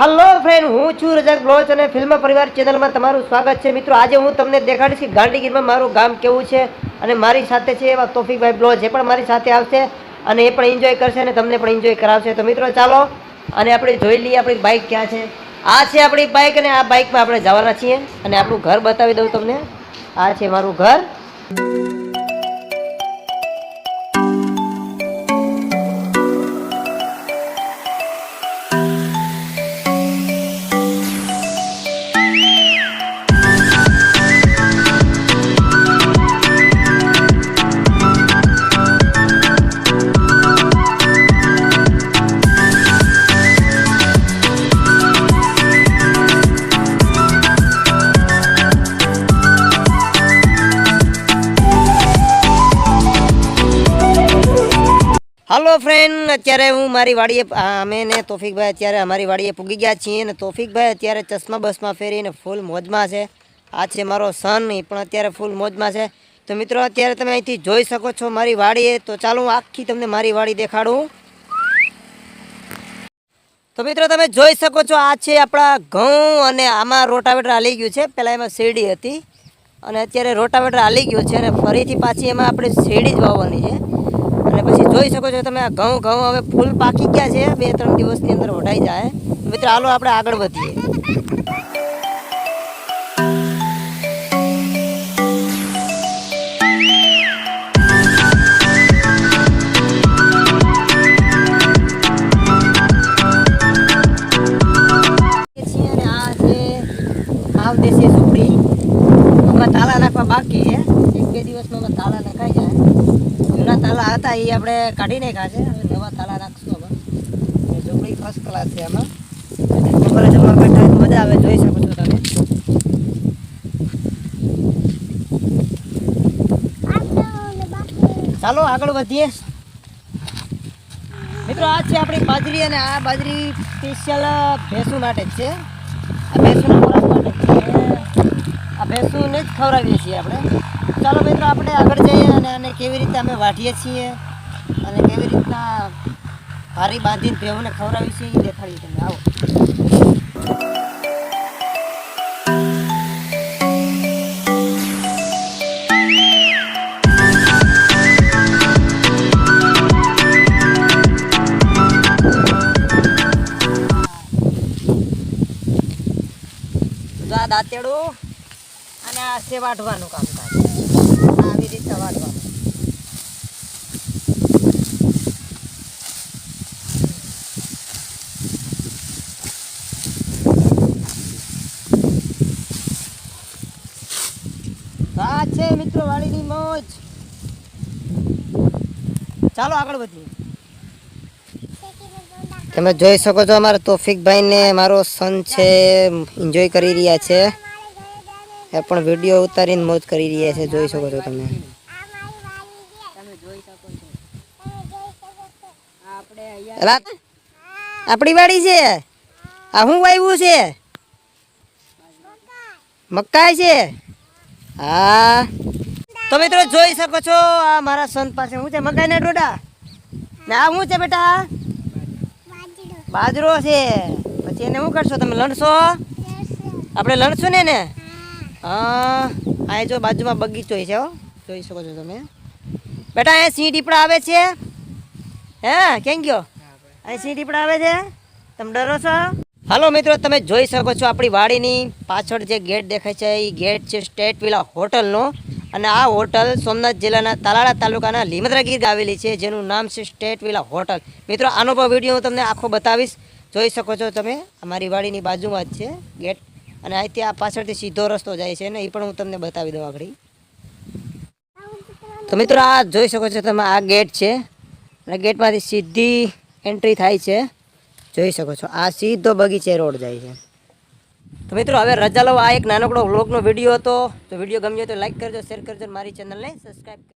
Hello friend હું છું રજક બ્લોચ અને ફિલ્મ પરિવાર ચેનલમાં તમારું સ્વાગત છે. મિત્રો, આજે હું તમને દેખાડીશ કે ગાંધીગીરમાં મારું ગામ કેવું છે અને મારી સાથે છે એવા તોફિકભાઈ બ્લોચ. એ પણ મારી સાથે આવશે અને એ પણ એન્જોય કરશે અને તમને પણ એન્જોય કરાવશે. તો મિત્રો, ચાલો અને આપણે જોઈ લઈએ આપણી બાઇક ક્યાં છે. આ છે આપણી બાઇક અને આ બાઇકમાં આપણે જવાના છીએ. અને આપણું ઘર બતાવી દઉં તમને. આ છે મારું ઘર. હાલો ફ્રેન્ડ અત્યારે હું મારી વાડીએ અમે ને તોફિકભાઈ અત્યારે અમારી વાડીએ પૂગી ગયા છીએ અને તોફિકભાઈ અત્યારે ચશ્મા બસમાં ફેરીને ફૂલ મોજમાં છે. આ છે મારો સન એ પણ અત્યારે ફૂલ મોજમાં છે. તો મિત્રો, અત્યારે તમે અહીંથી જોઈ શકો છો મારી વાડીએ. તો ચાલો હું આખી તમને મારી વાડી દેખાડું. તો મિત્રો, તમે જોઈ શકો છો આ છે આપણા ઘઉં અને આમાં રોટાવેટર હાલી ગયું છે. પહેલાં એમાં શેરડી હતી અને અત્યારે રોટાવેટર હાલી ગયું છે અને ફરીથી પાછી એમાં આપણે શેરડી જ વાવવાની છે. જોઈ શકો છો તમે આ ઘઉં ઘઉં હવે ફૂલ પાકી ગયા છે. બે, ત્રણ દિવસની અંદર વઢાઈ જાય. મિત્રો, હાલો આપણે આગળ વધીએ. દેશી સુપડી તાલા નાખવા બાકી છે. એક, બે દિવસમાં તાળા નખાઈ જાય. જૂના તાલા હતા એ આપણે કાઢી નાખ્યા છે. હવે નવા તાલા હવે. એ ઝૂંપડી ફર્સ્ટ ક્લાસ છે બપોરે જમવા બેઠા મજા આવે, જોઈ શકો તમે. ચાલો આગળ વધીએ. મિત્રો, આ છે આપણી બાજરી અને આ બાજરી સ્પેશિયલ ભેંસુ માટે જ છે. આ ભેંસુના ખોરાક માટે આ ભેંસુને જ ખવડાવીએ છીએ આપણે. ચાલો મિત્રો, આપણે આગળ જઈએ અને આને કેવી રીતે અમે વાઢીએ છીએ અને કેવી રીતના ભારી બાંધીને ભેવને ખવડાવીએ છીએ એ દેખાડીએ તમે આવો. દાંતેડું અને આ છે વાઢવાનું આ છે મિત્રો વાડીની મોજ. ચાલો આગળ વધીએ. તમે જોઈ શકો છો અમારા તોફિકભાઈ ને મારો સન છે એન્જોય કરી રહ્યા છે. એ પણ વીડિયો ઉતારીને મોજ કરી રહ્યા છે, જોઈ શકો છો તમે. એલા, આપણી વાડી છે? આ શું વાવ્યું છે? મકાઈ છે? હા. તો મિત્રો જોઈ શકો છો આ મારા સંત પાસે શું છે? મકાઈ ના ડોડા? ને આ શું છે બેટા? બાજરો છે. પછી એને શું કરશો? તમે લણશો? આપણે લણશું ને એને? હા. આ જો બાજુમાં બગીચો છે હો. જોઈ શકો છો તમે. બેટા અહીંયા સિંહ દીપડા આવે છે? હે, કેમ ગયો? અહીં સિંહ દીપડા આવે છે? તમે ડરો છો? હાલો મિત્રો, તમે જોઈ શકો છો આપણી વાડીની પાછળ જે ગેટ દેખાય છે એ ગેટ છે સ્ટેટ વિલા હોટલનો. અને આ હોટલ સોમનાથ જિલ્લાના તાલાળા તાલુકાના લીમદ્રાગીર આવેલી છે, જેનું નામ છે સ્ટેટ વિલા હોટલ. મિત્રો, આનો પણ વીડિયો હું તમને આખો બતાવીશ. જોઈ શકો છો તમે અમારી વાડીની બાજુમાં જ છે ગેટ. અને અહીંથી આ પાછળથી સીધો રસ્તો જાય છે ને એ પણ હું તમને બતાવી દઉં આગળ. તો મિત્રો, આ જોઈ શકો છો તમે, આ ગેટ છે. અને ગેટમાંથી સીધી એન્ટ્રી થાય છે. જોઈ શકો છો. આ સીધો બગીચે રોડ જાય છે. તો મિત્રો, હવે રજા લો. આ એક નાનકડો વ્લોગનો વીડિયો હતો. તો વીડિયો ગમ્યો તો લાઈક કરજો શેર કરજો મારી ચેનલને સબસ્ક્રાઈબ